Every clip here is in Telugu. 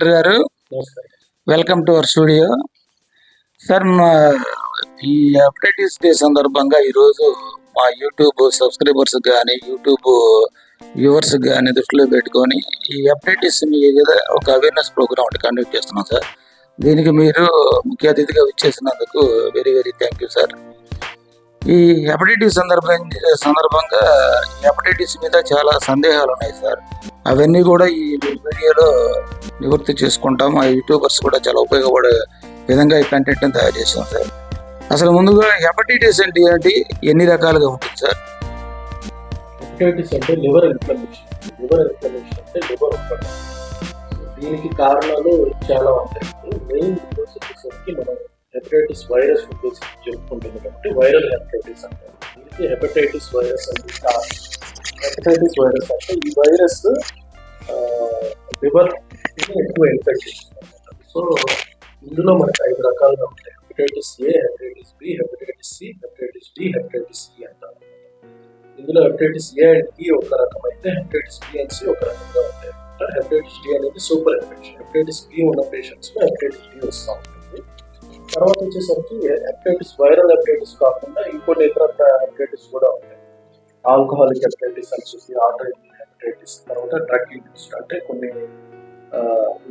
డాక్టర్ గారు. Welcome to our studio sir మా ఈ హెపటైటిస్ డే సందర్భంగా ఈరోజు మా యూట్యూబ్ సబ్స్క్రైబర్స్ కానీ యూట్యూబ్ వ్యూవర్స్ కానీ దృష్టిలో పెట్టుకొని ఈ హెపటైటిస్ మీద ఒక అవేర్నెస్ ప్రోగ్రామ్ ఒకటి కండక్ట్ చేస్తున్నాం సార్ దీనికి మీరు ముఖ్య అతిథిగా విచ్చేసినందుకు very very thank you sir ఈ హెపటైటిస్ సందర్భం సందర్భంగా హెపటైటిస్ మీద చాలా సందేహాలు ఉన్నాయి సార్. అవన్నీ కూడా ఈ వీడియోలో నివృత్తి చేసుకుంటాం ఆ యూట్యూబర్స్ కూడా చాలా ఉపయోగపడే విధంగా ఈ కంటెంట్ తయారు చేసాం సార్. అసలు ముందుగా హెపటైటిస్ అంటే ఏంటి? ఎన్ని రకాలుగా ఉంటుంది సార్? హెపటైటిస్ అంటే లివర్ ఇన్ఫ్లమేషన్. లివర్ ఇన్ఫ్లమేషన్ అంటే లివర్ దీనికి కారణాలు చాలా ఉంటాయి. మెయిన్ మనం హెపటైటిస్ వైరస్ ఉద్దేశించి చెప్పుకుంటుంది కాబట్టి వైరల్ హెపటైటిస్ అంటారు దీనికి హెపటైటిస్ వైరస్ అనేది కారణం హెపటైటిస్ వైరస్ అంటే ఈ వైరస్ లివర్ ఎక్కువ ఇన్ఫెక్ట్ చేస్తుంది సో ఇందులో మనకి ఐదు రకాలుగా ఉంటాయి. Hepatitis A hepatitis B hepatitis C hepatitis D hepatitis E అంటారు ఇందులో హెపటైటిస్ ఏ అండ్ బి ఒక రకం అయితే హెపటైటిస్ బి అండ్ సి ఒక రకంగా ఉంటాయి. అంటే హెపటైటిస్ డి అనేది సూపర్ ఇన్ఫెక్షన్ హెపటైటిస్ బి ఉన్న పేషెంట్స్లో హెపటైటిస్ డి వస్తూ ఉంటుంది. తర్వాత వచ్చేసరికి హెపటైటిస్ వైరల్ హెపటైటిస్ కాకుండా ఇంకొన్ని ఇతర హెపటైటిస్ కూడా ఉంటాయి. ఆల్కహాలిక్ హెపటైటిస్ అని చెప్పి ఆటో హెపటైటిస్ తర్వాత డ్రగ్ ఇండ్యూస్డ్ అంటే కొన్ని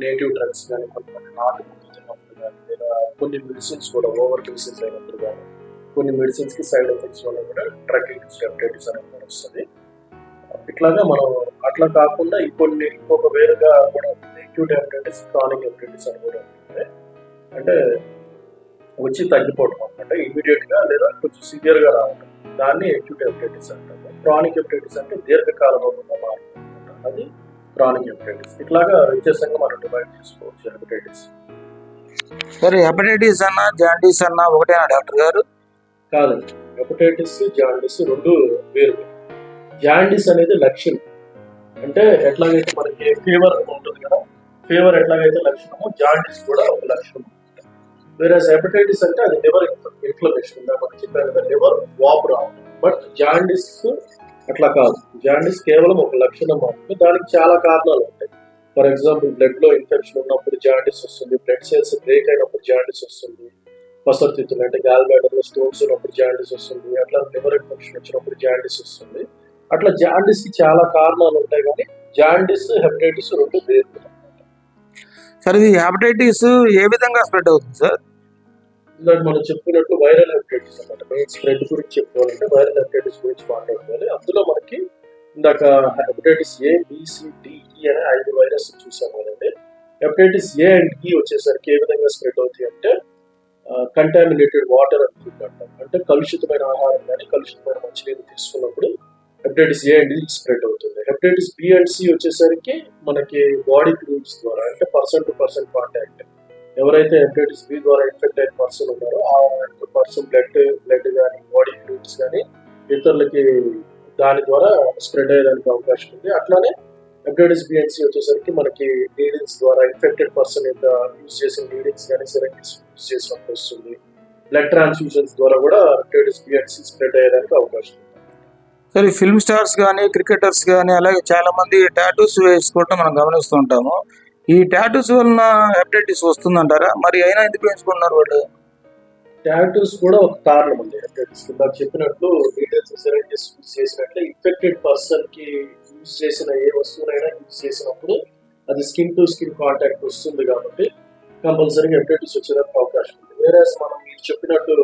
నేటివ్ డ్రగ్స్ కానీ కొన్ని కొన్ని నాటు మందు తిన్నప్పుడు కానీ లేదా కొన్ని మెడిసిన్స్ కూడా ఓవర్ మెడిసిన్స్ అయినప్పుడు కానీ కొన్ని మెడిసిన్స్కి సైడ్ ఎఫెక్ట్స్ వల్ల కూడా డ్రగ్ ఇండ్యూస్డ్ హెపటైటిస్ అనేది కూడా వస్తుంది. ఇట్లాగా మనం అట్లా కాకుండా ఈ కొన్ని ఇంకొక వేరుగా కూడా ఉంటుంది అక్యూట్ హెపటైటిస్ క్రానిక్ హెపటైటిస్ అని కూడా ఉంటుంది అంటే వచ్చి తగ్గిపోవడం అనమాట ఇమీడియట్గా లేదా కొంచెం సివియర్గా రావడం దాన్ని అక్యూట్ హెపటైటిస్ అంటారు. క్రానిక్ హెపటైటిస్ అంటే దీర్ఘకాల రోగంగా మారుతుంది. అది క్రానిక్ హెపటైటిస్ ఇట్లాగా వ్యత్యాసంగా మనం డివైడ్ చేసుకోవచ్చు హెపటైటిస్ సార్ హెపటైటిస్ అన్న జాండీస్ అన్న ఒకటేనా డాక్టర్ గారు? కాదండి. హెపటైటిస్ జాండిస్ రెండు వేరు జాండిస్ అనేది లక్షణం. అంటే ఎట్లాగైతే మనకి ఫీవర్ ఉంటుంది కదా ఫీవర్ ఎట్లాగైతే లక్షణమో జాండిస్ కూడా ఒక లక్షణం. వేరే హెపటైటిస్ అంటే అది లివర్ ఇన్ఫ్లమేషన్ మనం చెప్పాను కదా లివర్ వాపు రావడం బట్ జాండిస్ అట్లా కాదు. జాండిస్ కేవలం ఒక లక్షణం మాత్రమే. దానికి చాలా కారణాలు ఉంటాయి. ఫర్ ఎగ్జాంపుల్ బ్లడ్లో ఇన్ఫెక్షన్ ఉన్నప్పుడు జాండిస్ వస్తుంది. బ్లడ్ సెల్స్ బ్రేక్ అయినప్పుడు జాండిస్ వస్తుంది. వసతిత్తులు అంటే గాల్ స్టోన్స్ ఉన్నప్పుడు జాండిస్ వస్తుంది. అట్లా లివర్ ఇన్ఫెక్షన్ వచ్చినప్పుడు జాండిస్ వస్తుంది. అట్లా జాండిస్కి చాలా కారణాలు ఉంటాయి కానీ జాండిస్ హెపటైటిస్ రెండు వేరు. సార్ ఇది హెపటైటిస్ ఏ విధంగా స్ప్రెడ్ అవుతుంది సార్? ఇందాక మనం చెప్పుకున్నట్టు వైరల్ హెపటైటిస్ అన్నమాట. మెయిన్ స్ప్రెడ్ గురించి చెప్పుకోవాలంటే వైరల్ హెపటైటిస్ గురించి మాట్లాడుకోవాలి. అందులో మనకి ఇందాక హెపటైటిస్ ఏ బిసిడిఈ అనే ఐదు వైరస్ చూసాం కదండి. హెపటైటిస్ ఏ అండ్ ఈ వచ్చేసరికి ఏ విధంగా స్ప్రెడ్ అవుతాయి అంటే కంటామినేటెడ్ వాటర్ అని ఫుడ్ అంటాం. అంటే కలుషితమైన ఆహారం కానీ కలుషితమైన మంచినీరు తీసుకున్నప్పుడు hepatitis A and E spread అవుతుంది. హెపటైటిస్ బి అండ్ సి వచ్చేసరికి మనకి బాడీ ఫ్లూయిడ్స్ ద్వారా అంటే పర్సన్ టు పర్సన్ కాంటాక్ట్ ఎవరైతే హెపటైటిస్ బి ద్వారా ఇన్ఫెక్ట్ అయిన పర్సన్ ఉన్నారో ఆ పర్సన్ బ్లడ్ బ్లడ్ కానీ బాడీ ఫ్లూయిడ్స్ కానీ ఇతరులకి దాని ద్వారా స్ప్రెడ్ అయ్యేదానికి అవకాశం ఉంది. అట్లానే హెపటైటిస్ బి అండ్ సి వచ్చేసరికి మనకి నీడిల్స్ ద్వారా ఇన్ఫెక్టెడ్ పర్సన్ యొక్క యూజ్ చేసిన నీడిల్స్ కానీ సిరంగిల్స్ యూజ్ చేసినప్పుడు వస్తుంది బ్లడ్ ట్రాన్స్ఫ్యూజన్స్ ద్వారా కూడా hepatitis B and C spread అయ్యేదానికి అవకాశం ఉంది. సరే ఫిల్మ్ స్టార్స్ కానీ క్రికెటర్స్ కానీ అలాగే చాలా మంది టాటూస్ వేసుకోవటం మనం గమనిస్తూ ఉంటాము. ఈ టాటూస్ వలన హెపటైటిస్ వస్తుందంటారా? మరి అయినా ఎందుకు వేసుకుంటున్నారు వాళ్ళు? టాటూస్ కూడా ఒక కారణం ఉంది హెపటైటిస్ ఇందాక చెప్పినట్లు నీడిల్స్ సిరంజెస్ యూజ్ చేసినట్లే ఇన్ఫెక్టెడ్ పర్సన్కి యూజ్ చేసిన ఏ వస్తువునైనా యూజ్ చేసినప్పుడు అది స్కిన్ టు స్కిన్ కాంటాక్ట్ వస్తుంది కాబట్టి కంపల్సరీగా హెపటైటిస్ వచ్చేదానికి అవకాశం ఉంది. వేరే మనం మీరు చెప్పినట్టు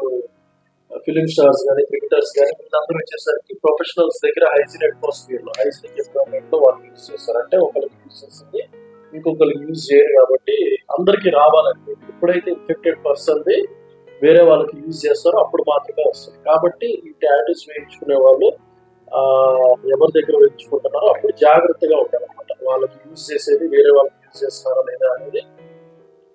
ఫిలిం స్టార్స్ కానీ క్రికెటర్స్ కానీ వీళ్ళందరూ వచ్చేసరికి ప్రొఫెషనల్స్ దగ్గర హైజీన్ అట్మాస్ఫియర్లో హైజీనిక్ ఎన్విరాన్మెంట్లో వాళ్ళు యూజ్ చేస్తారు అంటే ఒకరికి యూజ్ చేస్తుంది. ఇంకొకరికి యూజ్ చేయరు కాబట్టి అందరికీ రావాలని ఎప్పుడైతే ఇన్ఫెక్టెడ్ పర్సన్ది వేరే వాళ్ళకి యూజ్ చేస్తారో అప్పుడు మాత్రమే వస్తుంది. కాబట్టి ఈ టాటూస్ వేయించుకునే వాళ్ళు ఎవరి దగ్గర వేయించుకుంటున్నారో అప్పుడు జాగ్రత్తగా ఉండాలన్నమాట. వాళ్ళకి యూజ్ చేసేది వేరే వాళ్ళకి యూజ్ చేస్తారా లేదా అనేది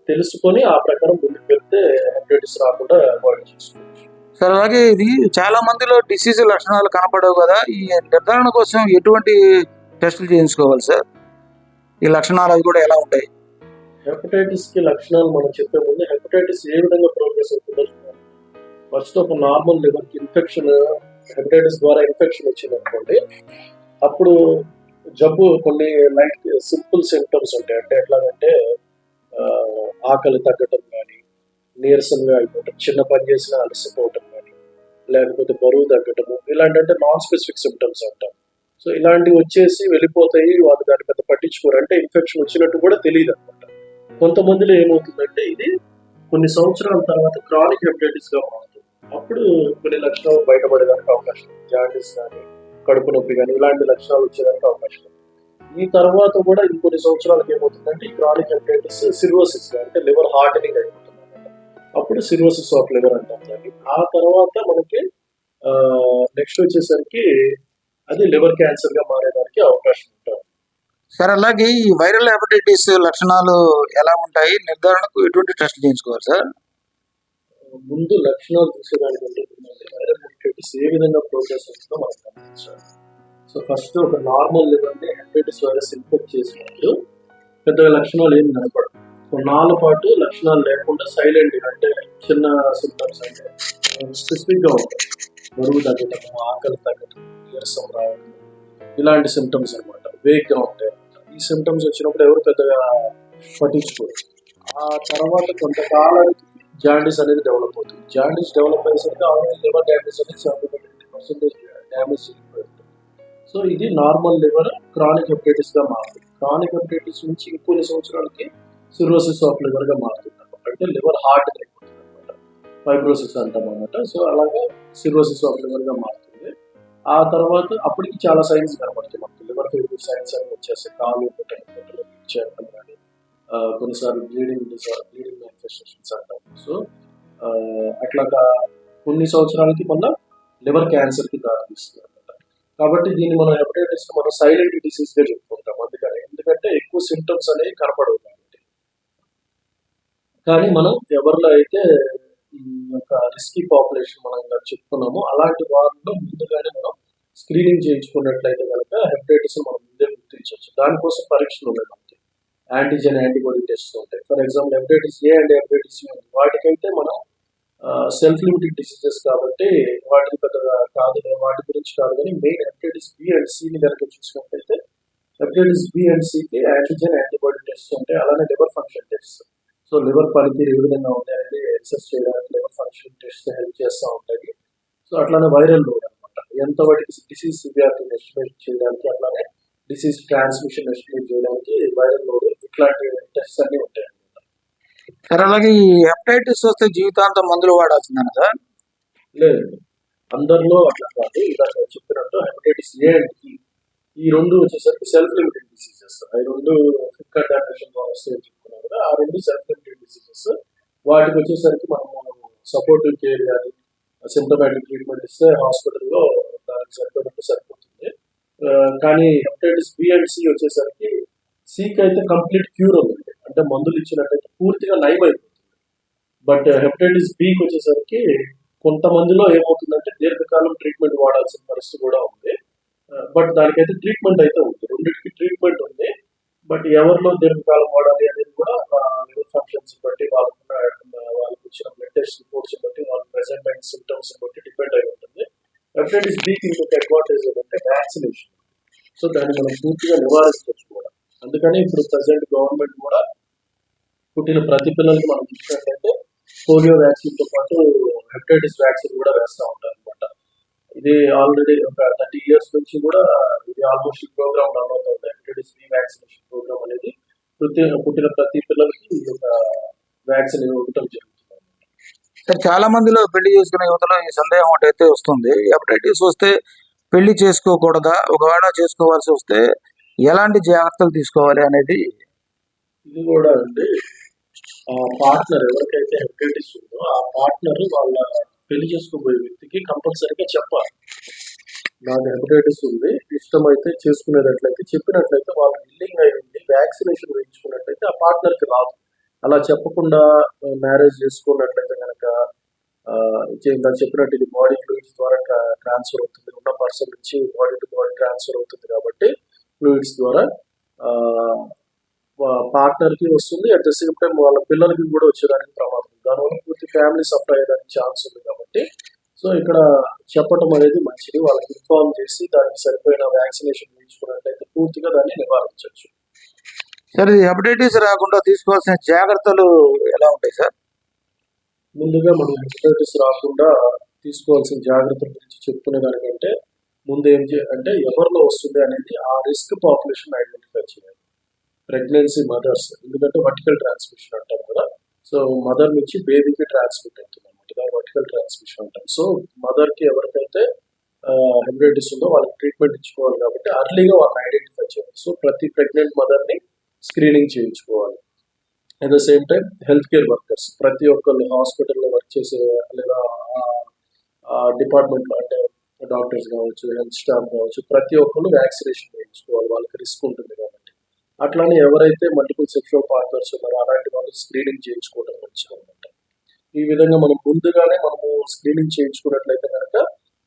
తెలుసుకొని ఆ ప్రకారం ముందుకు వెళ్తే హెపటైటిస్ రాకుండా అవాయిడ్ చేసుకోవచ్చు. సార్ అలాగే ఇది చాలా మందిలో డిసీజ్ లక్షణాలు కనపడవు కదా. ఈ నిర్ధారణ కోసం ఎటువంటి టెస్టులు చేయించుకోవాలి సార్? ఈ లక్షణాలు అవి కూడా ఎలా ఉంటాయి? హెపటైటిస్కి లక్షణాలు మనం చెప్పే ముందు హెపటైటిస్ ఏ విధంగా ప్రోగ్రెస్ అవుతుందో చూడాలి ఫస్ట్ ఒక నార్మల్ లివర్కి ఇన్ఫెక్షన్ హెపటైటిస్ ద్వారా ఇన్ఫెక్షన్ వచ్చింది అనుకోండి అప్పుడు జబ్బు కొన్ని లైట్ సింపుల్ సిమ్టమ్స్ ఉంటాయి. అంటే ఎట్లాగంటే ఆకలి తగ్గటం కానీ నీరసంగా అయిపోవటం చిన్న పని చేసినా అలసిపోవటం కానీ లేకపోతే బరువు తగ్గటము ఇలాంటి అంటే నాన్ స్పెసిఫిక్ సిమ్టమ్స్ అంటాం. సో ఇలాంటివి వచ్చేసి వెళ్ళిపోతాయి. వాళ్ళు దాన్ని పెద్ద పట్టించుకోరు. అంటే ఇన్ఫెక్షన్ వచ్చినట్టు కూడా తెలియదు అనమాట. కొంతమందిలో ఏమవుతుందంటే ఇది కొన్ని సంవత్సరాల తర్వాత క్రానిక్ హెపటైటిస్గా మారుతుంది. అప్పుడు కొన్ని లక్షణాలు బయటపడడానికి అవకాశం జాండీస్ కానీ కడుపు నొప్పి కానీ ఇలాంటి లక్షణాలు వచ్చేదానికి అవకాశం ఈ తర్వాత కూడా ఇంకొన్ని సంవత్సరాలకు ఏమవుతుందంటే ఈ క్రానిక్ హెపటైటిస్ సిర్వోసిస్ అంటే లివర్ హార్డనింగ్ అయిపోతుంది అప్పుడు సిర్వోసిస్ ఆఫ్ లివర్ అంటాం దాన్ని. ఆ తర్వాత మనకి నెక్స్ట్ వచ్చేసరికి అది లివర్ క్యాన్సర్గా మారేదానికి అవకాశం ఉంటుంది సార్ అలాగే ఈ వైరల్ హెపటైటిస్ లక్షణాలు ఎలా ఉంటాయి? నిర్ధారణకు ఎటువంటి టెస్ట్ చేయించుకోవాలి సార్? ముందు లక్షణాలు చూసేదానికంటే వైరల్ హెపటైటిస్ ఏ విధంగా ప్రోగ్రెస్ అవుతుందో మనం గమనించాలి సో ఫస్ట్ ఒక నార్మల్ లెవెల్ని హెపటైటిస్ వైరస్ ఇన్ఫెక్ట్ చేసినప్పుడు పెద్దగా లక్షణాలు ఏం కనపడవు. కొన్నాళ్ళ పాటు లక్షణాలు లేకుండా సైలెంట్ అంటే చిన్న సిమ్టమ్స్ అంటే స్పెసిఫిక్గా ఉంటాయి. బరువు తగ్గటము ఆకలి తగ్గటం నీరసం రావడం ఇలాంటి సిమ్టమ్స్ అనమాట వేగ్గా ఉంటాయి ఈ సిమ్టమ్స్ వచ్చినప్పుడు ఎవరు పెద్దగా పట్టించుకోరు. ఆ తర్వాత కొంతకాలానికి జాండీస్ అనేది డెవలప్ అవుతుంది. జాండీస్ డెవలప్ అయ్యేసరికి ఆల్రెడీ లివర్ డ్యామేజ్ అనేది సెవెంటీ పర్సెంటేజ్ డ్యామేజ్ సో ఇది నార్మల్ లివర్ క్రానిక్ హెపటైటిస్గా మారుతుంది. క్రానిక్ హెపటైటిస్ నుంచి ఇంకొన్ని సంవత్సరాలకి సిరోసిస్ ఆఫ్ లివర్గా మారుతుంది అంటే లివర్ హార్ట్ ఫైబ్రోసిస్ అంటాం అనమాట సో అలాగే సిరోసిస్ ఆఫ్ లివర్గా మారుతుంది. ఆ తర్వాత అప్పటికి చాలా సైన్స్ కనబడుతుంది మనకి లివర్ ఫెయిల్యూర్ సైన్స్ అని వచ్చేస్తే కాలు చేయడం కానీ కొన్నిసార్లు బ్లీడింగ్ డిజార్ బ్లీడింగ్ మేనిఫెస్టేషన్స్ అంటాం. సో అట్లాగా కొన్ని సంవత్సరాలకి మన లివర్ క్యాన్సర్కి దారితీస్తుంది అనమాట కాబట్టి దీన్ని మనం హెపటైటిస్ మనం సైలెంట్ డిసీజ్గా చెప్పుకుంటాం అందుకని. ఎందుకంటే ఎక్కువ సిమ్టమ్స్ అనేవి కనపడవు కాబట్టి. కానీ మనం ఎవరిలో అయితే యొక్క రిస్కీ పాపులేషన్ మనం చెప్పుకున్నాము. అలాంటి వారిలో ముందుగానే మనం స్క్రీనింగ్ చేయించుకున్నట్లయితే కనుక హెపటైటిస్ మనం ముందే గుర్తించవచ్చు. దానికోసం పరీక్షలు ఉన్నాయి మనకి. యాంటీజెన్ యాంటీబాడీ టెస్ట్ ఉంటాయి. For example hepatitis A and hepatitis ఉంది. వాటికైతే మనం సెల్ఫ్ లిమిటెడ్ డిసీజెస్ కాబట్టి వాటికి పెద్దగా కాదు వాటి గురించి కాదు కానీ మెయిన్ హెపటైటిస్ బి అండ్ సిని కనుక చూసినట్లయితే హెపటైటిస్ బి అండ్ సికి యాంటీజెన్ యాంటీబాడీ టెస్ట్ ఉంటాయి. అలానే liver function test so liver పనితీరు ఏ విధంగా ఉంది అనేది ఎక్సెస్ చేయడానికి లివర్ ఫంక్షన్ టెస్ట్ హెల్ప్ చేస్తూ ఉంటాయి సో అట్లానే వైరల్ లోడ్ అనమాట ఎంత వాటికి డిసీజ్ సివియారిటీని ఎస్టిమేట్ చేయడానికి అట్లానే డిసీజ్ ట్రాన్స్మిషన్ ఎస్టిమేట్ చేయడానికి వైరల్ లోడ్ ఇట్లాంటి టెస్ట్ అన్ని ఉంటాయి సార్ అలాగే ఈ హెపటైటిస్ వస్తే జీవితాంతం మందులు వాడాల్సిందేనా సార్ లేదు. అందరిలో అట్లా కాదు. ఇందాక చెప్పినట్టు హెపటైటిస్ ఏ ఈ రెండు వచ్చేసరికి సెల్ఫ్ లిమిటెడ్ డిసీజెస్ ఈ రెండు ఫుడ్ కంటామినేషన్ ద్వారా వస్తాయని చెప్పుకున్నాం కదా ఆ రెండు సెల్ఫ్ లిమిటెడ్ డిసీజెస్ వాటికి వచ్చేసరికి మనము సపోర్టివ్ కేర్ కానీ సిమ్టమాటిక్ ట్రీట్మెంట్ ఇస్తే హాస్పిటల్లో దానికి సరిపడినట్టు సరిపోతుంది. కానీ హెపటైటిస్ బి అండ్ సి వచ్చేసరికి సికి అయితే కంప్లీట్ క్యూర్ ఉంది అంటే మందులు ఇచ్చినట్టయితే పూర్తిగా లైవ్ అయిపోతుంది. బట్ హెపటైటిస్ బికి వచ్చేసరికి కొంతమందిలో ఏమవుతుందంటే దీర్ఘకాలం ట్రీట్మెంట్ వాడాల్సిన పరిస్థితి కూడా ఉంది. బట్ దానికైతే ట్రీట్మెంట్ అయితే ఉంది. రెండింటికి ట్రీట్మెంట్ ఉంది. బట్ ఎవరిలో దీర్ఘకాలం వాడాలి అనేది కూడా లివర్ ఫంక్షన్స్ బట్టి వాళ్ళకున్న వాళ్ళకి వచ్చిన బ్లడ్ టెస్ట్ రిపోర్ట్స్ బట్టి వాళ్ళ ప్రెసెంట్ అండ్ సిమ్టమ్స్ బట్టి డిపెండ్ అయి ఉంటుంది. హెపటైటిస్ బికి ఇంకొక అడ్వాంటేజ్ ఏంటంటే వ్యాక్సినేషన్ సో దాన్ని మనం పూర్తిగా నివారించవచ్చు కూడా అందుకని ఇప్పుడు ప్రజెంట్ గవర్నమెంట్ కూడా పుట్టిన ప్రతి పిల్లలకి మనం చూసినట్లయితే పోలియో వ్యాక్సిన్తో పాటు హెపటైటిస్ వ్యాక్సిన్ కూడా వేస్తూ ఉంటారు అనమాట ఇది ఆల్రెడీ ఒక థర్టీ ఇయర్స్ నుంచి కూడా ఇది ఆల్మోస్ట్ ప్రోగ్రామ్ రన్ అవుతుంది. హెపటైటిస్ బి వ్యాక్సినేషన్ ప్రోగ్రామ్ అనేది ప్రతి పుట్టిన ప్రతి పిల్లలకి ఈ యొక్క వ్యాక్సిన్ ఇవ్వడం జరుగుతుంది. చాలా మందిలో పెళ్ళి చేసుకునే యువతలో ఈ సందేహం ఒకటైతే వస్తుంది. హెపటైటిస్ వస్తే పెళ్ళి చేసుకోకూడదా? ఒకవేళ చేసుకోవాల్సి వస్తే ఎలాంటి జాగ్రత్తలు తీసుకోవాలి అనేది? ఇది కూడా అండి. ఆ పార్ట్నర్ ఎవరికైతే హెపటైటిస్ ఉందో ఆ పార్ట్నర్ వాళ్ళ పెళ్ళి చేసుకోబోయే వ్యక్తికి కంపల్సరీగా చెప్పాలి. నాకు హెపటైటిస్ ఉంది. ఇష్టమైతే చేసుకునేటట్లయితే చెప్పినట్లయితే వాళ్ళు విల్లింగ్ అయి ఉండి వ్యాక్సినేషన్ వేయించుకున్నట్లయితే ఆ పార్ట్నర్కి రాదు. అలా చెప్పకుండా మ్యారేజ్ చేసుకున్నట్లయితే కనుక ఇందాక చెప్పినట్టు ఇది బాడీ ఫ్లూయిడ్స్ ద్వారా ట్రాన్స్ఫర్ అవుతుంది. ఉన్న పర్సన్ నుంచి బాడీ టు బాడీ ట్రాన్స్ఫర్ అవుతుంది కాబట్టి ఫ్లూయిడ్స్ ద్వారా పార్ట్నర్కి వస్తుంది. అట్ ద సేమ్ టైం వాళ్ళ పిల్లలకి కూడా వచ్చేదానికి ప్రమాదం. దానివల్ల పూర్తి ఫ్యామిలీ సఫర్ అయ్యేదానికి ఛాన్స్ ఉంది కాబట్టి సో ఇక్కడ చెప్పటం అనేది మంచిది. వాళ్ళకి ఇన్ఫార్మ్ చేసి దానికి సరిపోయిన వ్యాక్సినేషన్ వేయించుకున్నట్లయితే పూర్తిగా దాన్ని నివారించవచ్చు. సార్ హెపటైటిస్ రాకుండా తీసుకోవాల్సిన జాగ్రత్తలు ఎలా ఉంటాయి సార్? ముందుగా మనం హెపటైటిస్ రాకుండా తీసుకోవాల్సిన జాగ్రత్తల గురించి చెప్పుకునే దానికంటే ముందు ఏం చే అంటే ఎవరిలో వస్తుంది అనేది ఆ రిస్క్ పాపులేషన్ ఐడెంటిఫై చేయాలి. ప్రెగ్నెన్సీ మదర్స్ ఎందుకంటే వర్టికల్ ట్రాన్స్మిషన్ అంటాం కదా. సో మదర్ నుంచి బేబీకి ట్రాన్స్మిట్ అవుతుంది. గా వర్టికల్ ట్రాన్స్మిషన్ అంటాం సో మదర్కి ఎవరికైతే హెపటైటిస్ ఉందో వాళ్ళకి ట్రీట్మెంట్ ఇచ్చుకోవాలి కాబట్టి అర్లీగా వాళ్ళని ఐడెంటిఫై చేయాలి. సో ప్రతి ప్రెగ్నెంట్ మదర్ని స్క్రీనింగ్ చేయించుకోవాలి. At the same time health care workers ప్రతి ఒక్కళ్ళు హాస్పిటల్లో వర్క్ చేసే లేదా డిపార్ట్మెంట్లో అంటే డాక్టర్స్ కావచ్చు హెల్త్ స్టాఫ్ కావచ్చు ప్రతి ఒక్కళ్ళు వ్యాక్సినేషన్ చేయించుకోవాలి. వాళ్ళకి రిస్క్ ఉంటుంది కాబట్టి. అట్లానే ఎవరైతే మల్టిపుల్ సెక్షువల్ పార్ట్నర్స్ ఉన్నారో అలాంటి వాళ్ళు స్క్రీనింగ్ చేయించుకోవడం మంచిది. అనమాట ఈ విధంగా మనం ముందుగానే మనము స్క్రీనింగ్ చేయించుకున్నట్లయితే కనుక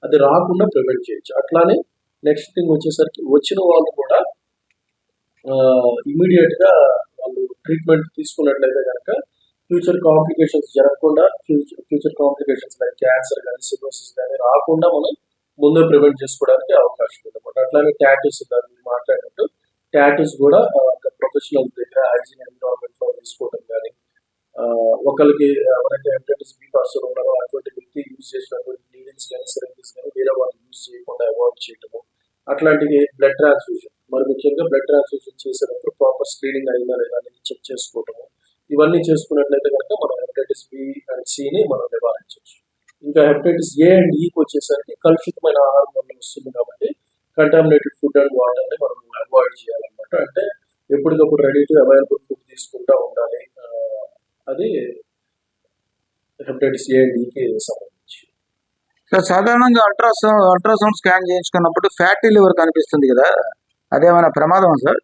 అది రాకుండా ప్రివెంట్ చేయొచ్చు. అట్లానే నెక్స్ట్ థింగ్ వచ్చేసరికి వచ్చిన వాళ్ళు కూడా ఇమీడియట్గా వాళ్ళు ట్రీట్మెంట్ తీసుకున్నట్లయితే కనుక ఫ్యూచర్ కాంప్లికేషన్స్ జరగకుండా future future complications like cancer కానీ సిరోసిస్ కానీ రాకుండా మనం ముందే ప్రివెంట్ చేసుకోవడానికి అవకాశం ఉందన్నమాట. అట్లానే ట్యాటూస్ దాన్ని మాట్లాడినట్టు ట్యాటూస్ కూడా ప్రొఫెషనల్ దగ్గర హైజీన్ ఎన్విరాన్మెంట్లో వేసుకోవడం కానీ ఒకరికి ఎవరైతే హెపటైటిస్ బి పర్సన్ ఉన్నారో అటువంటి వ్యక్తి యూజ్ చేసినటువంటి నీడిల్స్ కానీ సిరంజెస్ కానీ వేరే వాళ్ళు యూజ్ చేయకుండా అవాయిడ్ చేయటము. అట్లాంటివి బ్లడ్ ట్రాన్స్ఫ్యూజన్ మరి ముఖ్యంగా బ్లడ్ ట్రాన్స్ఫ్యూజన్ చేసేటప్పుడు ప్రాపర్ స్క్రీనింగ్ అయిందా లేదా అనేది చెక్ చేసుకోవటము. ఇవన్నీ చేసుకున్నట్లయితే కనుక మనం హెపటైటిస్ బి అండ్ సిని మనం నివారించవచ్చు. ఇంకా హెపటైటిస్ ఏ అండ్ ఈకి వచ్చేసరికి కలుషితమైన ఆహారం మనం వస్తుంది కాబట్టి కంటామినేటెడ్ ఫుడ్ అండ్ వాటర్ని మనం అవాయిడ్ చేయాలన్నమాట. అంటే ఎప్పటికప్పుడు రెడీ టు అవైలబుల్ ఫుడ్ తీసుకుంటూ ఉండాలి. అది హెపటైటిస్ ఏ అండ్ ఈకి సంబంధించి. సార్ సాధారణంగా అల్ట్రాసౌండ్ అల్ట్రాసౌండ్ స్కాన్ చేయించుకున్నప్పుడు ఫ్యాటీ లివర్ కనిపిస్తుంది కదా? అదేమైనా ప్రమాదం సార్?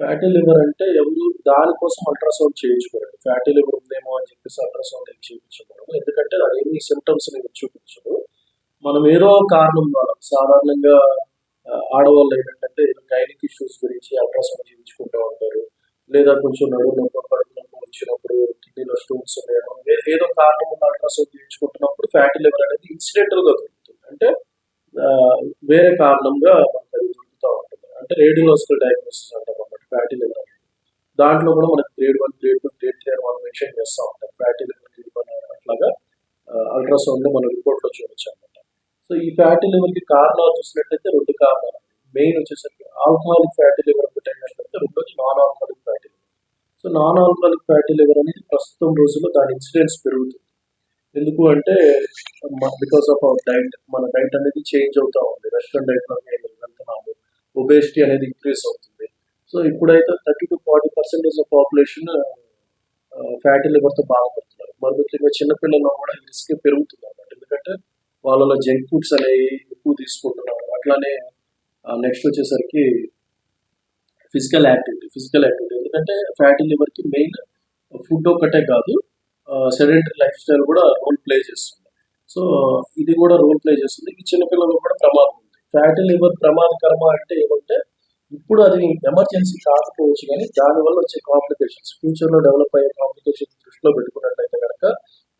ఫ్యాటీ లివర్ అంటే ఎవరు దానికోసం అల్ట్రాసౌండ్ చేయించుకోరండి. ఫ్యాటీ లివర్ ఉందేమో అని చెప్పేసి అల్ట్రాసౌండ్ ఏం చేయించుకోవడం ఎందుకంటే అది ఏమి సిమ్టమ్స్ అనేవి చూపించదు. మనం ఏదో కారణం వల్ల సాధారణంగా ఆడవాళ్ళు ఏంటంటే గైనిక్ ఇష్యూస్ గురించి అల్ట్రాసౌండ్ చేయించుకుంటూ ఉంటారు. లేదా కొంచెం నడుము నొప్పి కడుపు వచ్చినప్పుడు కిడ్నీలో స్టోన్స్ ఉండడం ఏదో కారణం ఉన్న అల్ట్రాసౌండ్ చేయించుకుంటున్నప్పుడు ఫ్యాటీ లివర్ అనేది ఇన్సిడెంటల్గా దొరుకుతుంది. అంటే వేరే కారణంగా మనకు అది దొరుకుతూ ఉంటుంది. అంటే రేడియోలాజికల్ డయాగ్నోసిస్ అంటాం అన్నమాట ఫ్యాటీ లివర్ అనేది. దాంట్లో కూడా మనకి grade one grade two grade three అని మనం మెన్షన్ చేస్తూ ఉంటాం ఫ్యాటీ లివర్ గ్రేడ్ వన్ అట్లాగా అల్ట్రాసౌండ్లో మన రిపోర్ట్లో చూడొచ్చు అనమాట సో ఈ ఫ్యాటీ లివర్కి కారణాలు చూసినట్టయితే రెండు కారణాలు. మెయిన్ వచ్చేసరికి ఆల్కహాలిక్ ఫ్యాటీ లివర్ ఒకటి అయినట్లయితే రెండోది non alcoholic so non alcoholic fatty liver అనేది ప్రస్తుతం రోజుల్లో దాని ఇన్సిడెన్స్ పెరుగుతుంది. ఎందుకు అంటే బికాస్ ఆఫ్ అవర్ డైట్ మన డైట్ అనేది చేంజ్ అవుతా ఉంది. వెస్ట్రన్ డైట్ వెళ్తున్నాము ఒబేసిటీ అనేది ఇంక్రీస్ అవుతుంది. సో ఇప్పుడైతే thirty to forty percentage of population fatty లివర్తో బాధపడుతున్నారు మరి ముఖ్యంగా చిన్నపిల్లల్లో కూడా రిస్క్ పెరుగుతుంది అన్నమాట. ఎందుకంటే వాళ్ళలో జంక్ ఫుడ్స్ అనేవి ఎక్కువ తీసుకుంటున్నారు. అట్లానే నెక్స్ట్ వచ్చేసరికి ఫిజికల్ యాక్టివిటీ ఫిజికల్ యాక్టివిటీ. ఎందుకంటే ఫ్యాటీ లివర్కి మెయిన్ ఫుడ్ ఒక్కటే కాదు సెడెంటరీ లైఫ్ స్టైల్ కూడా రోల్ ప్లే చేస్తుంది. సో ఇది కూడా రోల్ ప్లే చేస్తుంది. ఈ చిన్నపిల్లలకు కూడా ప్రమాదం ఉంది. ఫ్యాటీ లివర్ ప్రమాదకరమా అంటే ఏమంటే ఇప్పుడు అది ఎమర్జెన్సీ కాకపోవచ్చు కానీ దానివల్ల వచ్చే కాంప్లికేషన్స్ ఫ్యూచర్లో డెవలప్ అయ్యే కాంప్లికేషన్స్ దృష్టిలో పెట్టుకున్నట్లయితే కనుక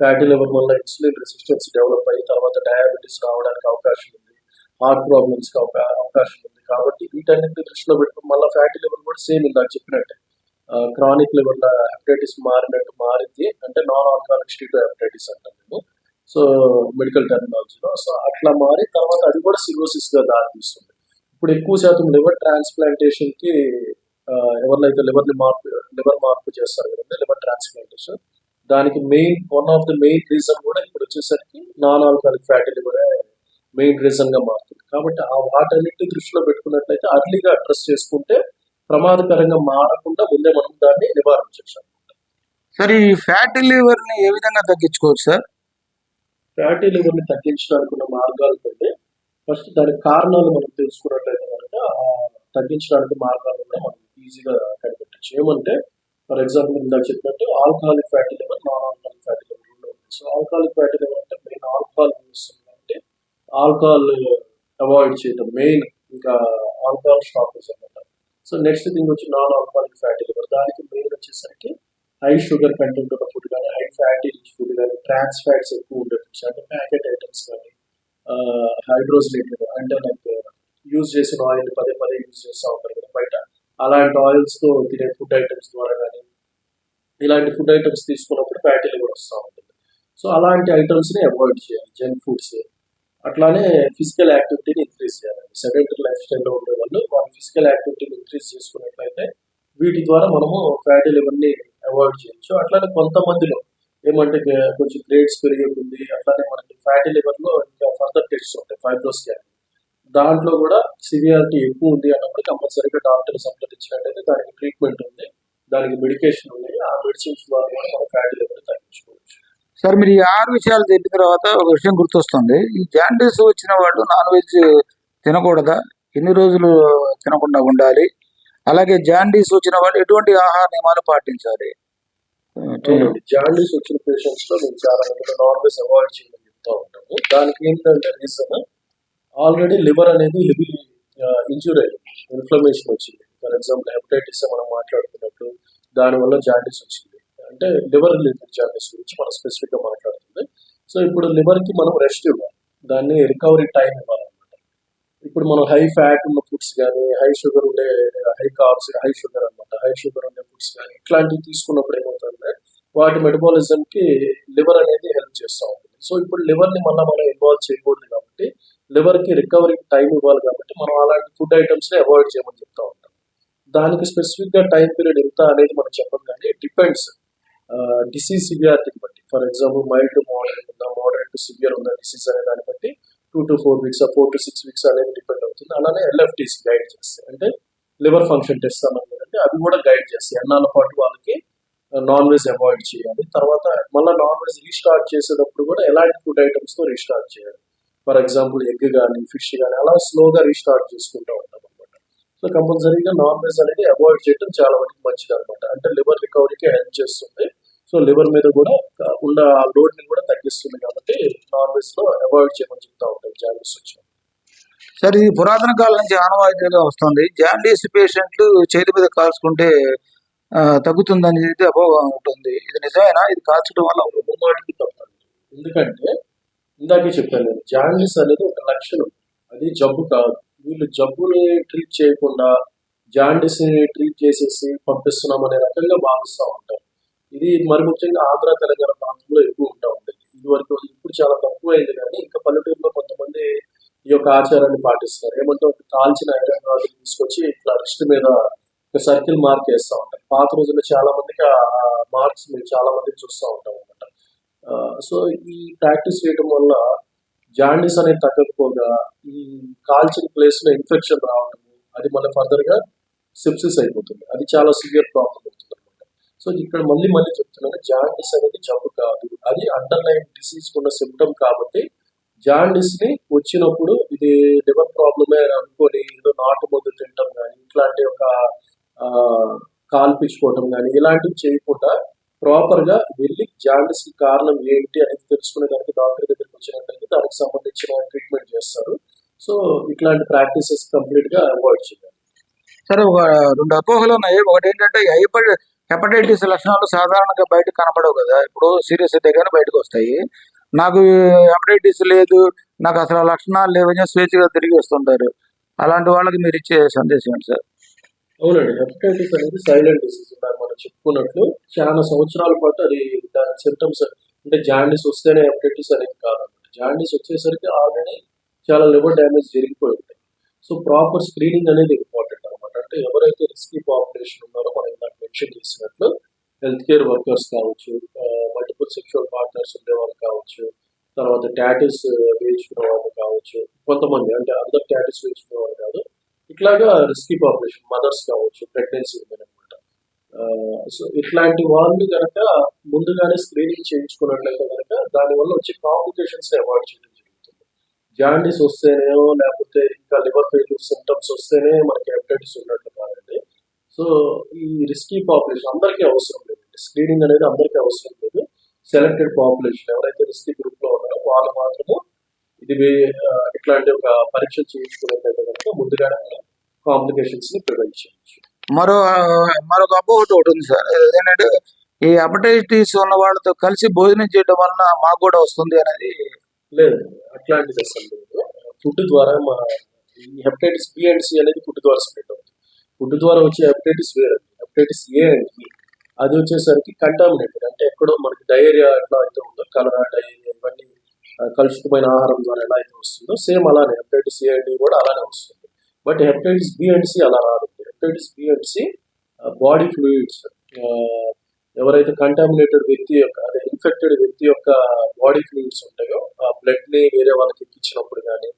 ఫ్యాటీ లివర్ వల్ల ఇన్సులిన్ రెసిస్టెన్స్ డెవలప్ అయ్యి తర్వాత డయాబెటీస్ రావడానికి అవకాశం ఉంది హార్ట్ ప్రాబ్లమ్స్కి అవకాశం ఉంది. కాబట్టి వీటన్నిటిని దృష్టిలో పెట్టుకుని మళ్ళీ ఫ్యాటీ లివర్ కూడా సేమ్ ఇందాక చెప్పినట్టే. క్రానిక్ లెవెల్ హెపటైటిస్ మారినట్టు మారింది. అంటే నాన్ ఆల్కహాలిక్ స్టీటో హెపటైటిస్ అంటాం మేము. So medical టెర్మినాలజీలో. సో అట్లా మారి తర్వాత అది కూడా సిరోసిస్గా దారితీస్తుంది ఇప్పుడు ఎక్కువ శాతం లివర్ ట్రాన్స్ప్లాంటేషన్కి ఎవరినైతే లివర్ని మార్పు లివర్ మార్పు చేస్తారు కదండి లివర్ ట్రాన్స్ప్లాంటేషన్. దానికి main one of the main reason కూడా ఇప్పుడు వచ్చేసరికి non alcoholic fatty liver main రీజన్గా మారుతుంది. కాబట్టి ఆ వాటన్నిటిని దృష్టిలో పెట్టుకున్నట్లయితే అర్లీగా అడ్రస్ చేసుకుంటే ప్రమాదకరంగా మారకుండా ముందే మనం దాన్ని నివారించవచ్చు సార్ ఈ ఫ్యాటీ లివర్ని ఏ విధంగా తగ్గించుకోవచ్చు సార్? ఫ్యాటీ లివర్ని తగ్గించడానికి ఉన్న మార్గాలు కంటే ఫస్ట్ దానికి కారణాలు మనం తెలుసుకున్నట్లయితే కనుక తగ్గించడానికి మార్గాలు కూడా మనం ఈజీగా కనిపెట్టచ్చు. ఏమంటే ఫర్ ఎగ్జాంపుల్ ఇందాక చెప్పినట్టు alcoholic fatty liver non alcoholic fatty liver so alcoholic fatty liver అంటే మెయిన్ ఆల్కహాల్ అంటే ఆల్కహాల్ అవాయిడ్ చేయడం మెయిన్ ఇంకా ఆల్కహాల్ స్టాపర్స్ అనమాట సో నెక్స్ట్ థింగ్ వచ్చి నాన్ ఆల్కహాలిక్ ఫ్యాటీ లివర్ దానికి మెయిన్ వచ్చేసరికి హై షుగర్ కంటెంట్ ఉన్న ఫుడ్ కానీ హై ఫ్యాటీ రిచ్ ఫుడ్ కానీ ట్రాన్స్ ఫ్యాట్స్ ఎక్కువ ఉండే ఫుడ్స్ అంటే ప్యాకెట్ ఐటమ్స్ కానీ హైడ్రోజిలేటెడ్ అంటే లైక్ యూజ్ చేసిన ఆయిల్ పదే పదే యూజ్ చేస్తూ ఉంటారు కదా బయట. అలాంటి ఆయిల్స్తో తినే ఫుడ్ ఐటమ్స్ ద్వారా కానీ ఇలాంటి ఫుడ్ ఐటమ్స్ తీసుకున్నప్పుడు ఫ్యాటీ లివర్ వస్తూ ఉంటుంది. సో అలాంటి ఐటమ్స్ని అవాయిడ్ చేయాలి. జంక్ ఫుడ్స్ అట్లానే ఫిజికల్ యాక్టివిటీని ఇంక్రీజ్ చేయాలి సెడెంటరీ లైఫ్ స్టైల్లో ఉండే వాళ్ళు వాళ్ళ ఫిజికల్ యాక్టివిటీని ఇంక్రీజ్ చేసుకున్నట్లయితే వీటి ద్వారా మనము ఫ్యాటీ ఇవన్నీ అవాయిడ్ చేయొచ్చు. అట్లానే కొంతమందిలో ఏమంటే కొంచెం గ్రేడ్స్ పెరిగింది అట్లానే మనకి ఫ్యాటీ లివర్లో ఇంకా ఫర్దర్ టెస్ట్ ఉంటాయి ఫైబ్రోస్ క్యాన్ దాంట్లో కూడా సివియారిటీ ఎక్కువ ఉంది అన్నప్పుడు కంపల్సరీగా డాక్టర్ సంప్రదించినట్లయితే దానికి ట్రీట్మెంట్ ఉంది దానికి మెడికేషన్ ఉన్నాయి ఆ మెడిసిన్స్ ద్వారా కూడా మనం ఫ్యాటీ లివర్ తగ్గించుకోవచ్చు. సార్ మీరు ఈ ఆరు విషయాలు చెప్పిన తర్వాత ఒక విషయం గుర్తొస్తుంది. ఈ జాండీస్ వచ్చిన వాళ్ళు నాన్ వెజ్ తినకూడదా? ఎన్ని రోజులు తినకుండా ఉండాలి? అలాగే జాండీస్ వచ్చిన వాళ్ళు ఎటువంటి ఆహార నియమాలు పాటించాలి? జాండీస్ వచ్చిన పేషెంట్స్లో మేము చాలా నాన్ వెజ్ అవాయిడ్ చేయమని చెప్తా ఉంటాము దానికి ఏంటంటే రీజన్ ఆల్రెడీ లివర్ అనేది హెవీ ఇంజూర్ అయింది ఇన్ఫ్లమేషన్ వచ్చింది. ఫర్ ఎగ్జాంపుల్ హెపటైటిస్ మనం మాట్లాడుతున్నట్టు దానివల్ల జాండీస్ వచ్చింది. అంటే లివర్ రిలేటెడ్ జాండీస్ గురించి మనం స్పెసిఫిక్గా మాట్లాడుతుంది. సో ఇప్పుడు లివర్కి మనం రెస్ట్ ఇవ్వాలి. దాన్ని రికవరీ టైం ఇవ్వాలన్నమాట. ఇప్పుడు మనం హై ఫ్యాట్ ఉన్న ఫుడ్స్ కానీ హై షుగర్ ఉండే హై కార్బ్స్ హై షుగర్ అనమాట హై షుగర్ ఉండే ఫుడ్స్ కానీ ఇట్లాంటివి తీసుకున్నప్పుడు ఏమవుతుందంటే వాటి మెటబాలిజం కి లివర్ అనేది హెల్ప్ చేస్తూ ఉంటుంది. సో ఇప్పుడు లివర్ని మళ్ళీ మనం ఇన్వాల్వ్ చేయకూడదు కాబట్టి లివర్కి రికవరీ టైం ఇవ్వాలి కాబట్టి మనం అలాంటి ఫుడ్ ఐటమ్స్ని అవాయిడ్ చేయమని చెప్తా ఉంటాం. దానికి స్పెసిఫిక్గా టైం పీరియడ్ ఎంత అనేది మనం చెప్పం కానీ డిపెండ్స్ డిసీజ్ సివియారిటీని బట్టి. ఫర్ ఎగ్జాంపుల్ మైల్డ్ మోడరేట్ ఉందా మోడరేట్ టు సివియర్ ఉందా డిసీజ్ అనే దాన్ని బట్టి two to four weeks four to six weeks అనేది డిపెండ్ అవుతుంది. అలానే ఎల్ఎఫ్టీస్ గైడ్ చేస్తాయి అంటే లివర్ ఫంక్షన్ టెస్ట్ అన్నది అంటే అవి కూడా గైడ్ చేస్తాయి. ఎన్నాళ్ళ పాటు వాళ్ళకి నాన్ వెజ్ అవాయిడ్ చేయాలి. తర్వాత మళ్ళీ నాన్ వెజ్ రీస్టార్ట్ చేసేటప్పుడు కూడా ఎలాంటి ఫుడ్ ఐటమ్స్తో రీస్టార్ట్ చేయాలి. ఫర్ ఎగ్జాంపుల్ ఎగ్ కానీ ఫిష్ కానీ అలా స్లోగా రీస్టార్ట్ చేసుకుంటూ ఉంటాం అనమాట సో కంపల్సరీగా నాన్ వెజ్ అనేది అవాయిడ్ చేయడం చాలా వరకు మంచిది అనమాట అంటే లివర్ రికవరీకి హెల్ప్ చేస్తుంది. సో లివర్ మీద కూడా ఆ, ఉన్న లోడ్ని కూడా తగ్గిస్తుంది కాబట్టి నాన్ వెజ్లో అవాయిడ్ చేయమని చెప్తా ఉంటాం జాండీస్ వచ్చిన సార్ ఇది పురాతన కాలం నుంచి ఆనవాయితీగా వస్తుంది. జాండీస్ పేషెంట్లు చేతి మీద కాల్చుకుంటే ఆ, తగ్గుతుందని అయితే అపోహ ఉంటుంది. ఇది నిజమేనా? ఇది కాల్చడం వల్ల ముమ్మాటికి ఎందుకంటే ఇందాకే చెప్పాను నేను జాండీస్ అనేది ఒక లక్షణం. అది జబ్బు కాదు. వీళ్ళు జబ్బుని ట్రీట్ చేయకుండా జాండీస్ని ట్రీట్ చేసేసి పంపిస్తున్నాం అనే రకంగా భావిస్తూ ఉంటారు. ఇది మరి ముఖ్యంగా ఆంధ్ర తెలంగాణ ప్రాంతంలో ఎక్కువ ఉంటా ఉంటుంది. ఇది వరకు ఇప్పుడు చాలా తక్కువ అయింది కానీ ఇంకా పల్లెటూరులో కొంతమంది ఈ యొక్క ఆచారాన్ని పాటిస్తారు ఏమంటే ఒక కాల్చిన ఐరన్ రాడ్ తీసుకొచ్చి ఇట్లా రిస్ట్ మీద ఒక సర్కిల్ మార్క్ వేస్తూ ఉంటారు. పాత రోజుల్లో చాలా మందికి ఆ మార్క్స్ మేము చాలా మందికి చూస్తూ ఉంటాం అనమాట సో ఈ ప్రాక్టీస్ చేయడం వల్ల జాండీస్ అనేది తగ్గకపోగా ఈ కాల్చిన ప్లేస్లో ఇన్ఫెక్షన్ రావడం అది మళ్ళీ ఫర్దర్గా సిప్సిస్ అయిపోతుంది. అది చాలా సివియర్ ప్రాబ్లం అవుతుంది. సో ఇక్కడ మళ్ళీ మళ్ళీ చెప్తున్నాను జాండిస్ అనేది జబ్బు కాదు. అది అండర్లైన్ డిసీజ్ ఉన్న సిమ్టమ్ కాబట్టి జాండిస్ని వచ్చినప్పుడు ఇది లివర్ ప్రాబ్లమే అని అనుకొని ఏదో నాటు మందు తింటాం కానీ ఇట్లాంటి ఒక కాల్పించుకోవటం కానీ ఇలాంటివి చేయకుండా ప్రాపర్గా వెళ్ళి జాండిస్కి కారణం ఏంటి అనేది తెలుసుకునే దానికి డాక్టర్ దగ్గరికి వచ్చినట్లయితే దానికి సంబంధించిన ట్రీట్మెంట్ చేస్తారు. సో ఇట్లాంటి ప్రాక్టీసెస్ కంప్లీట్గా అవాయిడ్ చేయాలి. సరే ఒక రెండు అపోహలు ఉన్నాయి. ఒకటి ఏంటంటే హైపర్ హెపటైటిస్ లక్షణాలు సాధారణంగా బయటకు కనపడవు కదా. ఇప్పుడు సీరియస్ అయితే కానీ బయటకు వస్తాయి. నాకు హెపటైటిస్ లేదు నాకు అసలు ఆ లక్షణాలు లేవని స్వేచ్ఛగా తిరిగి వస్తుంటారు. అలాంటి వాళ్ళకి మీరు ఇచ్చే సందేశం ఏంటి సార్? అవునండి. హెపటైటిస్ అనేది సైలెంట్ డిసీజ్ మనం చెప్పుకున్నట్లు చాలా సంవత్సరాల పాటు అది దాని సిమ్టమ్స్ అంటే జాండీస్ వస్తేనే హెపటైటిస్ అనేది కాదన్నమాట జాండీస్ వచ్చేసరికి ఆల్రెడీ చాలా లివర్ డ్యామేజ్ జరిగిపోయి ఉంటాయి. సో ప్రాపర్ స్క్రీనింగ్ అనేది ఇంపార్టెంట్. అంటే ఎవరైతే రిస్కీ పాపులేషన్ ఉన్నారో మనం ఇందాక మెన్షన్ చేసినట్లు హెల్త్ కేర్ వర్కర్స్ కావచ్చు మల్టిపుల్ సెక్షువల్ పార్ట్నర్స్ ఉండేవాళ్ళు కావచ్చు తర్వాత టాటూస్ వేయించుకునే వాళ్ళు కావచ్చు కొంతమంది అంటే అందరు ట్యాటిస్ వేయించుకునే వాళ్ళు కాదు. ఇట్లాగా రిస్కీ పాపులేషన్ మదర్స్ కావచ్చు ప్రెగ్నెన్సీ ఉమెన్ అనమాట సో ఇట్లాంటి వాళ్ళు కనుక ముందుగానే స్క్రీనింగ్ చేయించుకున్నట్లయితే కనుక దానివల్ల వచ్చే కాంప్లికేషన్స్ అవాయిడ్ చేయడం జాండీస్ వస్తేనేమో లేకపోతే ఇంకా లివర్ ఫెయిల్యూర్ సిమ్టమ్స్ వస్తేనే మనకి హెపటైటిస్ ఉన్నట్లు కాదండి. సో ఈ రిస్కీ పాపులేషన్ అందరికీ అవసరం లేదు. స్క్రీనింగ్ అనేది అందరికీ అవసరం లేదు. సెలెక్టెడ్ పాపులేషన్ ఎవరైతే రిస్కీ గ్రూప్లో ఉన్నారో వాళ్ళు మాత్రము ఇది ఇట్లాంటి ఒక పరీక్ష చేయించుకున్నట్లయితే కనుక ముందుగానే కాంప్లికేషన్స్ని ప్రివెంట్ చేయొచ్చు. మరో మరొక అపోహ ఒకటి ఉంది సార్. ఏంటంటే ఈ అపటైటిస్ ఉన్న వాళ్ళతో కలిసి భోజనం చేయడం వలన మాకు కూడా వస్తుంది అనేది లేదు అట్లాంటిది అసలు లేదు. ఫుడ్ ద్వారా మా ఈ హెపటైటిస్ బి అండ్ సి అనేది ఫుడ్ ద్వారా స్ప్రెడ్ అవుతుంది. ఫుడ్ ద్వారా వచ్చే హెపటైటిస్ వేరే హెపటైటిస్ ఏ అండ్ బి అది వచ్చేసరికి కంటామినేటెడ్ అంటే ఎక్కడో మనకి డయేరియా ఎట్లా అయితే ఉందో కలరా డయేరియా ఇవన్నీ కలుషితమైన ఆహారం ద్వారా ఎలా అయితే వస్తుందో సేమ్ అలానే హెపటైటిస్ ఏ అండ్ బి కూడా అలానే వస్తుంది. But hepatitis B and C అలా రాదు. Hepatitis B and C body fluids ఎవరైతే కంటామినేటెడ్ వ్యక్తి యొక్క అదే ఇన్ఫెక్టెడ్ వ్యక్తి యొక్క బాడీ ఫ్లూయిడ్స్ ఉంటాయో ఆ బ్లడ్ని వేరే వాళ్ళకి ఎక్కించినప్పుడు కానీ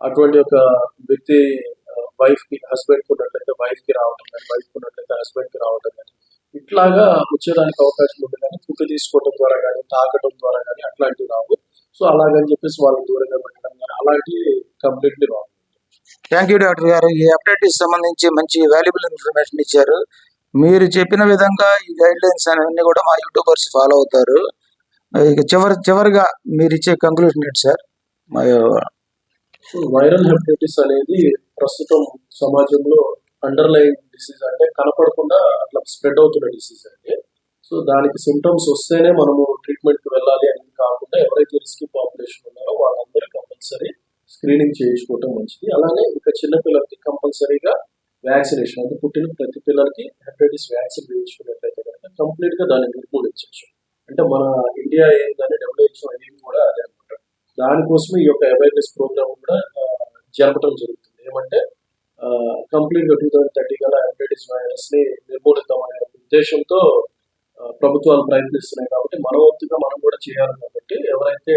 అటువంటి ఒక వ్యక్తి వైఫ్కి హస్బెండ్కి ఉన్నట్లయితే వైఫ్కి రావటం కానీ వైఫ్ ఉన్నట్లయితే హస్బెండ్కి రావటం కానీ ఇట్లాగా వచ్చేదానికి అవకాశం ఉంది కానీ ఫుడ్ తీసుకోవడం ద్వారా కానీ తాగడం ద్వారా కానీ అట్లాంటివి రావు. సో అలాగని చెప్పేసి వాళ్ళని దూరంగా పెట్టడం కానీ అలాంటివి కంప్లీట్లీ రావు థ్యాంక్ యూ డాక్టర్ గారు. ఈ అప్డేట్ సంబంధించి మంచి వాల్యుబుల్ ఇన్ఫర్మేషన్ ఇచ్చారు. మీరు చెప్పిన విధంగా ఈ గైడ్ లైన్స్ అన్ని కూడా మా యూట్యూబర్స్ ఫాలో అవుతారు. ఇక చివరి చివరిగా మీరు ఇచ్చే కంక్లూషన్ ఏంటి సార్? మా వైరల్ హెపటైటిస్ అనేది ప్రస్తుతం సమాజంలో అండర్లైన్ డిసీజ్ అంటే కనపడకుండా అట్లా స్ప్రెడ్ అవుతున్న డిసీజ్ అండి. సో దానికి సిమ్టమ్స్ వస్తేనే మనము ట్రీట్మెంట్కి వెళ్ళాలి అనేది కాకుండా ఎవరైతే రిస్క్ పాపులేషన్ ఉన్నారో వాళ్ళందరూ కంపల్సరీ స్క్రీనింగ్ చేయించుకోవటం మంచిది. అలానే ఇంకా చిన్నపిల్లలకి కంపల్సరీగా వ్యాక్సినేషన్ అంటే పుట్టిన ప్రతి పిల్లలకి హెపటైటిస్ వ్యాక్సిన్ వేయించుకున్నట్లయితే కనుక కంప్లీట్గా దాన్ని నిర్మూలించవచ్చు అంటే మన ఇండియా ఏంటంటే డబ్ల్యూహెచ్ఓ అనేది కూడా అదే అనమాట దానికోసమే ఈ యొక్క అవేర్నెస్ ప్రోగ్రామ్ కూడా జరపడం జరుగుతుంది. ఏమంటే కంప్లీట్గా టూ థౌసండ్ థర్టీ కల్లా హెపటైటిస్ వైరస్ని నిర్మూలిద్దాం అనే ఉద్దేశంతో ప్రభుత్వాలు ప్రయత్నిస్తున్నాయి కాబట్టి మన వంతుగా మనం కూడా చేయాలి కాబట్టి ఎవరైతే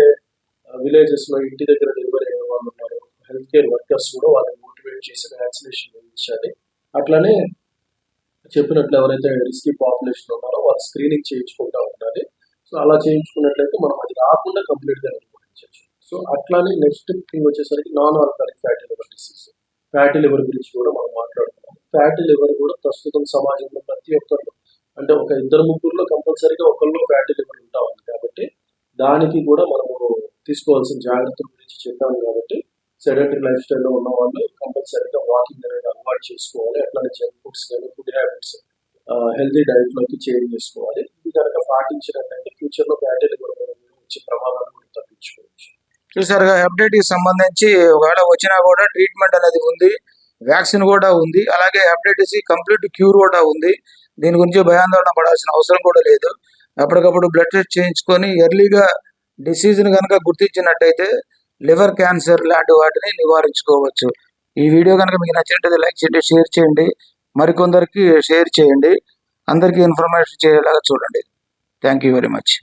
విలేజెస్లో ఇంటి దగ్గర డెలివరీ అయ్యే వాళ్ళు ఉన్నారో హెల్త్ కేర్ వర్కర్స్ కూడా వాళ్ళని మోటివేట్ చేసి వ్యాక్సినేషన్ చేయించాలి. అట్లానే చెప్పినట్లు ఎవరైతే రిస్కీ పాపులేషన్ ఉన్నారో వాళ్ళు స్క్రీనింగ్ చేయించుకుంటా ఉండాలి. సో అలా చేయించుకున్నట్లయితే మనం అది రాకుండా కంప్లీట్గా నిర్వహించవచ్చు సో అట్లానే నెక్స్ట్ థింగ్ వచ్చేసరికి non organic fatty liver disease fatty liver గురించి కూడా మనం మాట్లాడుతున్నాం ఫ్యాటీ లివర్ కూడా ప్రస్తుతం సమాజంలో ప్రతి ఒక్కరు అంటే ఒక ఇద్దరు ముగ్గురులో కంపల్సరీగా ఒకళ్ళు ఫ్యాటీ లివర్ ఉంటా ఉంది కాబట్టి దానికి కూడా మనము తీసుకోవాల్సిన జాగ్రత్తల గురించి చెప్పాము కాబట్టి సెడెంటరీ లైఫ్ స్టైల్లో ఉన్న వాళ్ళు కంపల్సరీగా వాకింగ్ అనేది అలవాటు చేసుకోవాలి. అట్లానే జంక్ ఫుడ్స్ కానీ ఫుడ్ హ్యాబిట్స్ హెల్తీ డైట్లోకి చేంజ్ చేసుకోవాలి. ఇది కనుక పాటించినట్లయితే ఫ్యూచర్లో కూడా వచ్చే ప్రమాదాలు కూడా తప్పించుకోవచ్చు. చూసారుగా హెపటైటిస్ సంబంధించి ఒకవేళ వచ్చినా కూడా ట్రీట్మెంట్ అనేది ఉంది వ్యాక్సిన్ కూడా ఉంది అలాగే హెపటైటిస్ కంప్లీట్ క్యూర్ కూడా ఉంది. దీని గురించి భయాందోళన పడాల్సిన అవసరం కూడా లేదు. ఎప్పటికప్పుడు బ్లడ్ టెస్ట్ చేయించుకొని ఎర్లీగా డిసీజ్ని కనుక గుర్తించినట్టయితే లివర్ క్యాన్సర్ లాంటి వాటిని నివారించుకోవచ్చు. ఈ వీడియో కనుక మీకు నచ్చినట్టయితే లైక్ చేయండి షేర్ చేయండి మరికొందరికి షేర్ చేయండి. అందరికీ ఇన్ఫర్మేషన్ చేయలాగా చూడండి. Thank you very much.